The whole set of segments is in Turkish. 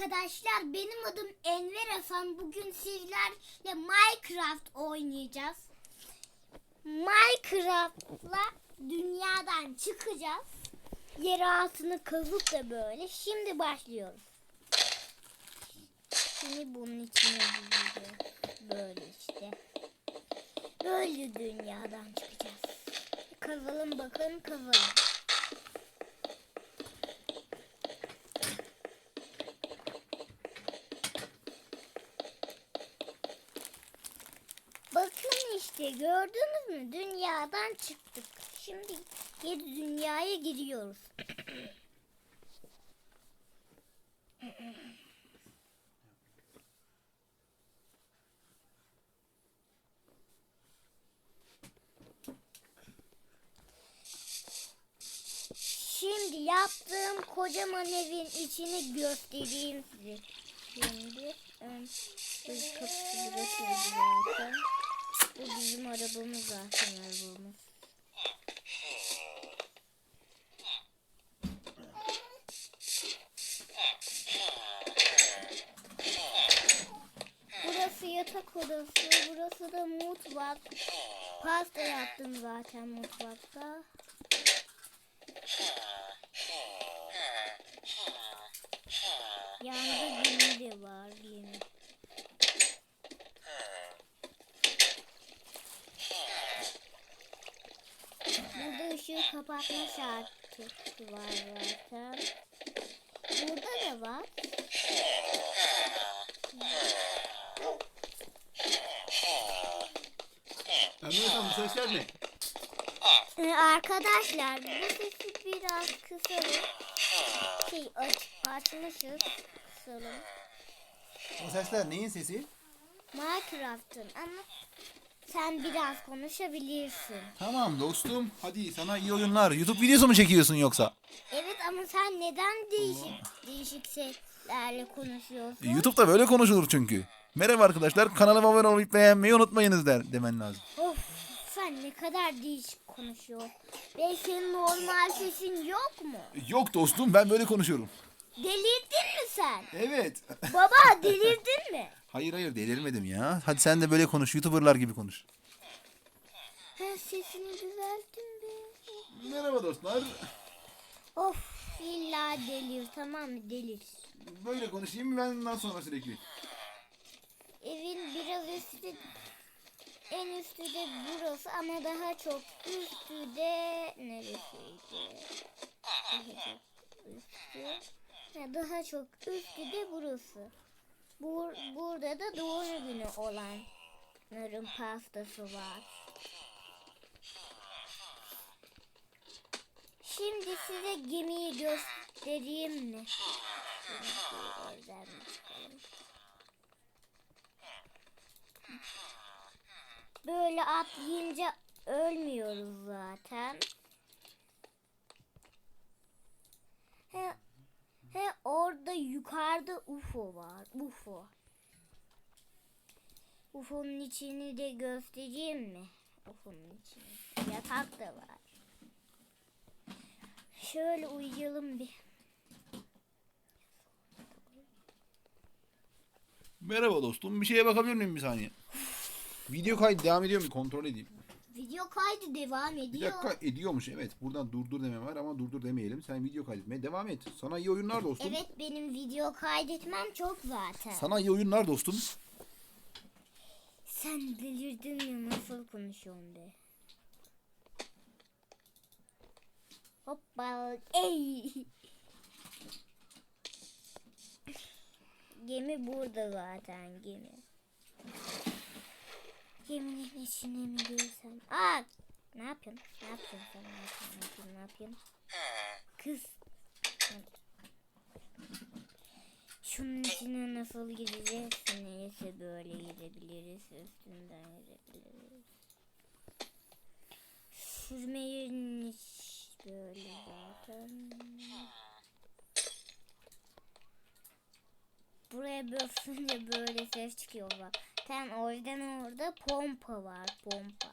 Arkadaşlar benim adım Enver Hasan. Bugün sizlerle Minecraft oynayacağız. Minecraft'la dünyadan çıkacağız. Yer altını kazıp da böyle. Şimdi başlıyoruz. Şimdi bunun içine gireceğiz. Böyle işte. Böyle dünyadan çıkacağız. Kazalım bakın kazalım. Bakın işte gördünüz mü? Dünyadan çıktık. Şimdi geri dünyaya giriyoruz. Şimdi yaptığım kocaman evin içini göstereyim size. Şimdi ön, kapısı. Bu bizim arabamız zaten arabamız. Burası yatak odası, burası da mutfak. Pasta yaptım zaten mutfakta. Yanında gemi de var gemi. Burada ışığı kapatma şartı var zaten. Burada da var. Emre Hasan bu sesler ne? Ee, arkadaşlar bu sesi biraz kısalım. Şey aç, açmışız. Kısalım. O sesler neyin sesi? Minecraft'ın ama sen biraz konuşabilirsin. Tamam dostum. Hadi sana iyi oyunlar. YouTube videosu mu çekiyorsun yoksa? Evet ama sen neden değişik değişik seslerle konuşuyorsun? YouTube'da böyle konuşulur çünkü. Merhaba arkadaşlar. Kanalıma abone olmayı beğenmeyi unutmayınız der demen lazım. Of sen ne kadar değişik konuşuyorsun. Ve senin normal sesin yok mu? Yok dostum ben böyle konuşuyorum. Delirdin mi sen? Evet. Baba delirdin mi? hayır hayır delirmedim ya. Hadi sen de böyle konuş. YouTuber'lar gibi konuş. Ha, sesini düzelttin be. Merhaba dostlar. Of illa delir tamam mı delir. Böyle konuşayım ben bundan sonra sürekli. Evin biraz üstü en üstü de burası ama daha çok üstü de neresiydi? Daha çok üstü. Ha, daha çok üstü de burası. Bur burada da doğum günü olanların pastası var. Şimdi size gemiyi göstereyim mi? Böyle atlayınca ölmüyoruz zaten. He, he orada yukarıda UFO var. UFO. UFO'nun içini de göstereyim mi? UFO'nun içini. Yatak da var. Şöyle uyuyalım bir. Merhaba dostum. Bir şeye bakabilir miyim bir saniye? Video kaydı devam ediyor mu? Kontrol edeyim. Video kaydı devam Bir ediyor. dakika ediyormuş evet. Buradan durdur deme var ama durdur demeyelim. Sen video kaydetmeye devam et. Sana iyi oyunlar dostum. Evet benim video kaydetmem çok zaten. Sana iyi oyunlar dostum. Sen delirdin mi nasıl konuşuyorsun be? Hoppa ey. Gemi burada zaten gemi. Geminin içine mi girsem? Aa! Ne yapıyorsun? Ne yapıyorsun sen? Ne yapıyorsun? Ne yapıyorsun? Ne yapıyorsun? Kız. Şunun içine nasıl gireceğiz? Neyse böyle girebiliriz. Üstünden girebiliriz. Sürme yerinin iç böyle zaten. Buraya basınca böyle ses çıkıyor bak. Sen o yüzden orada pompa var. Pompa.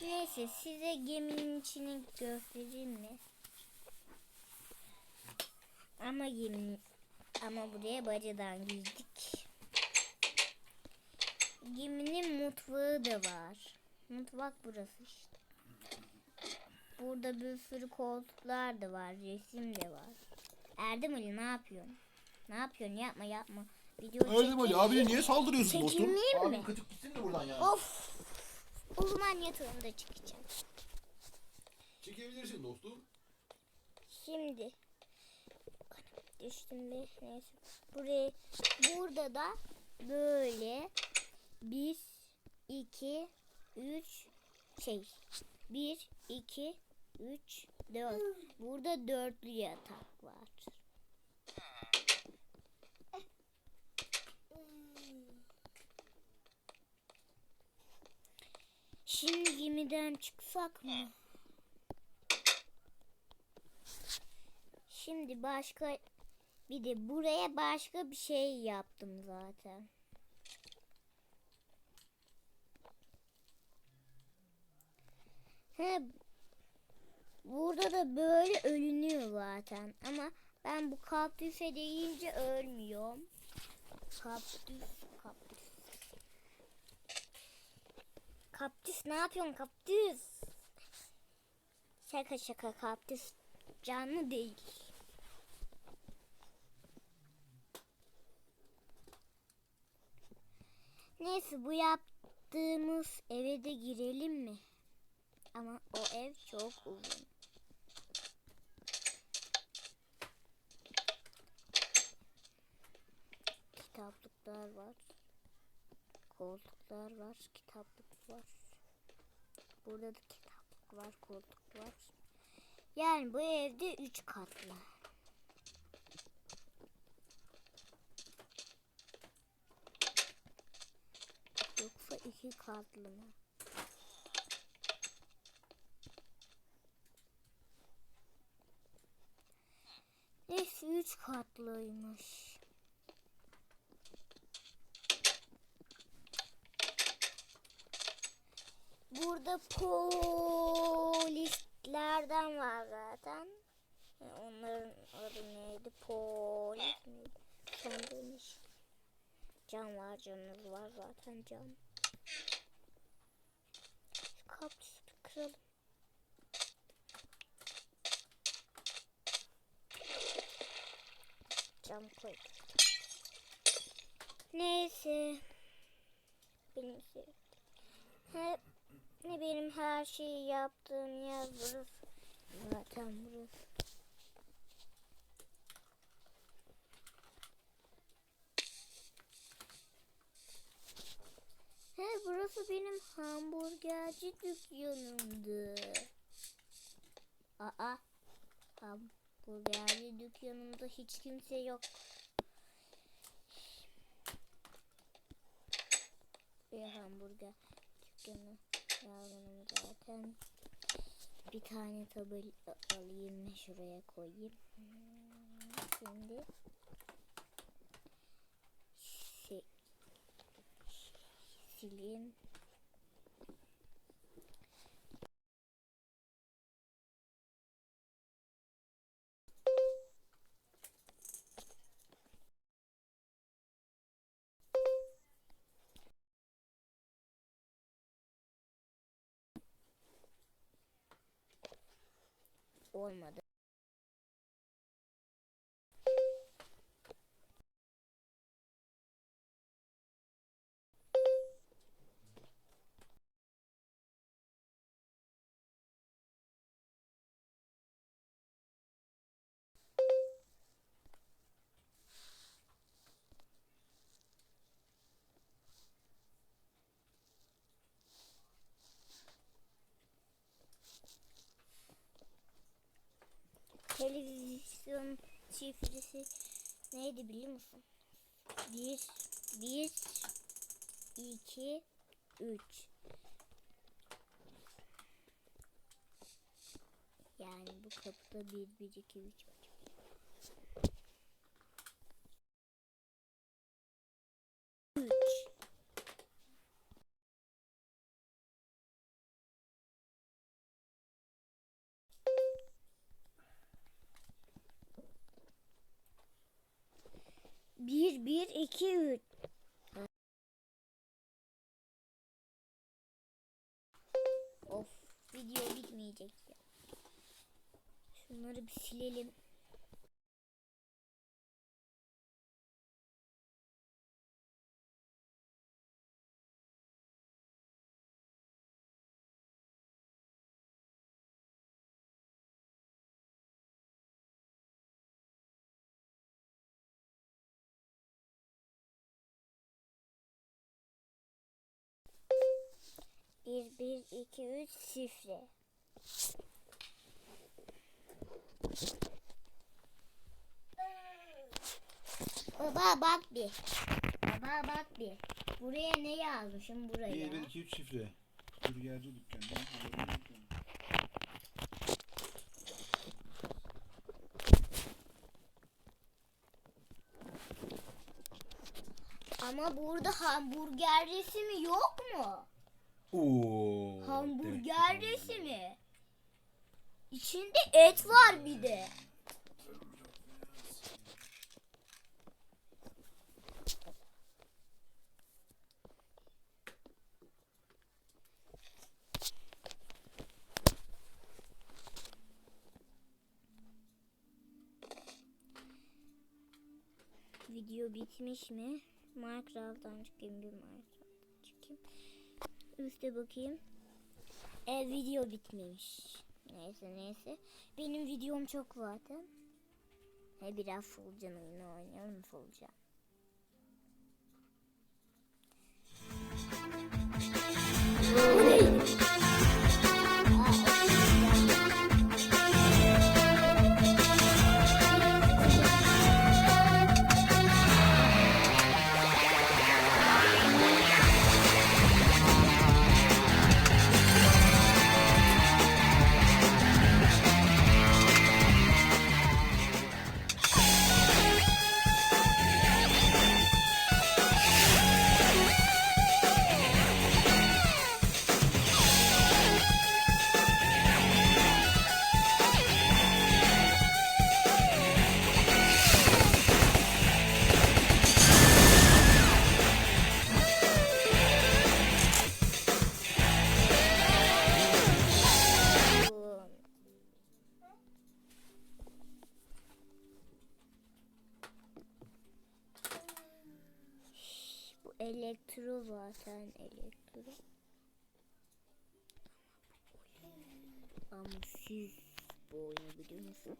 Neyse size geminin içini göstereyim mi? Ama gemi ama buraya bacadan girdik. Geminin mutfağı da var. Mutfak burası işte. Burada bir sürü koltuklar da var, resim de var. Erdem Ali ne yapıyorsun? Ne yapıyorsun? Yapma yapma. Video Erdem Ali abine niye saldırıyorsun dostum? Çekilmeyeyim mi? kaçıp gitsin de buradan ya. Of. O zaman yatağımda çıkacağım. Çekebilirsin dostum. Şimdi düştüm bir neyse. Buraya burada da böyle bir iki üç şey bir iki üç dört. Burada dörtlü yatak var. Şimdi gemiden çıksak mı? Şimdi başka bir de buraya başka bir şey yaptım zaten. He, burada da böyle ölünüyor zaten ama ben bu kaktüse deyince ölmüyorum. Kaktüs, kaktüs. Kaktüs ne yapıyorsun kaktüs? Şaka şaka kaktüs canlı değil. Neyse bu yaptığımız eve de girelim mi? Ama o ev çok uzun. Kitaplıklar var. Koltuklar var. Kitaplık var. Burada da kitaplık var. Koltuk var. Yani bu evde üç katlı. Yoksa iki katlı mı? Neyse üç katlıymış. Burada polislerden var zaten. E, Onların adı neydi? Polis miydi? Sandığım iş. Cam var, camımız var zaten cam. Şu kaktüsü bir kıralım. Cam koyduk. Neyse. Benim sevdiğim. Hep ne benim her şeyi yaptığım yer burası. Zaten burası. He burası benim hamburgerci dükkanımdı. Aa hamburgerci dükkanımda hiç kimse yok. Bir hamburger dükkanı yavrum zaten. Bir tane tabel alayım ve şuraya koyayım. Şimdi si- sileyim. Olmadı. Televizyon şifresi neydi biliyor musun? Bir, bir, iki, üç. Yani bu kapıda bir, bir, iki, üç. 1 1 2 3 Of video bitmeyecek ya. Şunları bir silelim. Bir, bir, iki, üç, şifre. Baba bak bir. Baba bak bir. Buraya ne yazmışım buraya? 1 1 2 3 şifre. Burgerci dükkanı. Ama burada hamburger resmi yok mu? Oo. Hamburger resmi. İçinde et var bir de. Video bitmiş mi? Minecraft'tan çıkayım bir çıkayım. Üste bakayım. E video bitmemiş. Neyse neyse. Benim videom çok zaten. He biraz solucan oyunu oynayalım solucan. Bu? Elektro zaten elektro. Ama siz bu oyunu biliyor musunuz?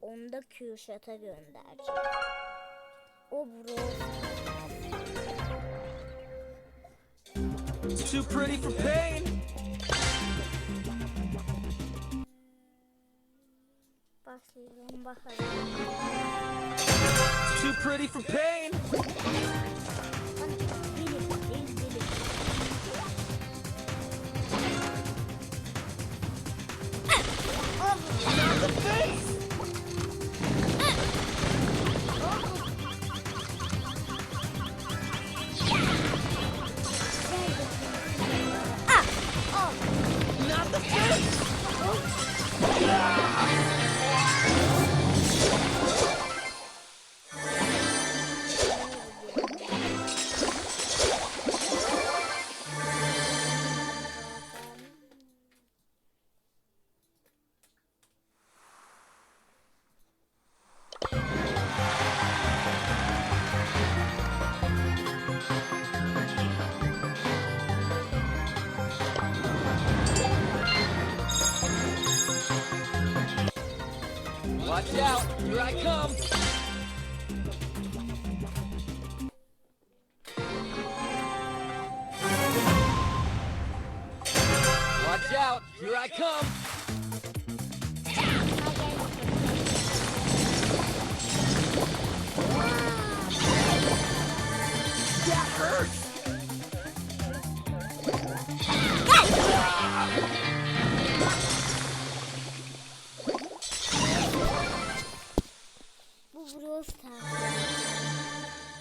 Onu da Kürşat'a göndereceğim. O bro. Too pretty for pain. Too pretty for pain. Watch out. Here I come. Watch out. Here I come. That hurts. Brawl Stars.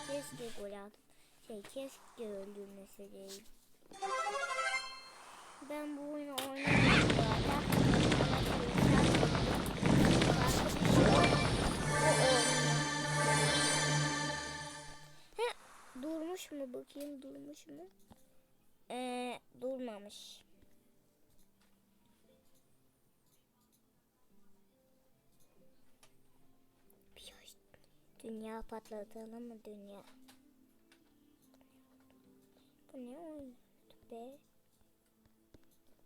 Keşke gol aldım. Şey keşke öldüğüm meseleyim. Ben bu oyunu oynadım durmuş mu bakayım durmuş mu? Ee, durmamış. Dünya patlatalım mı dünya? Bu ne oldu be?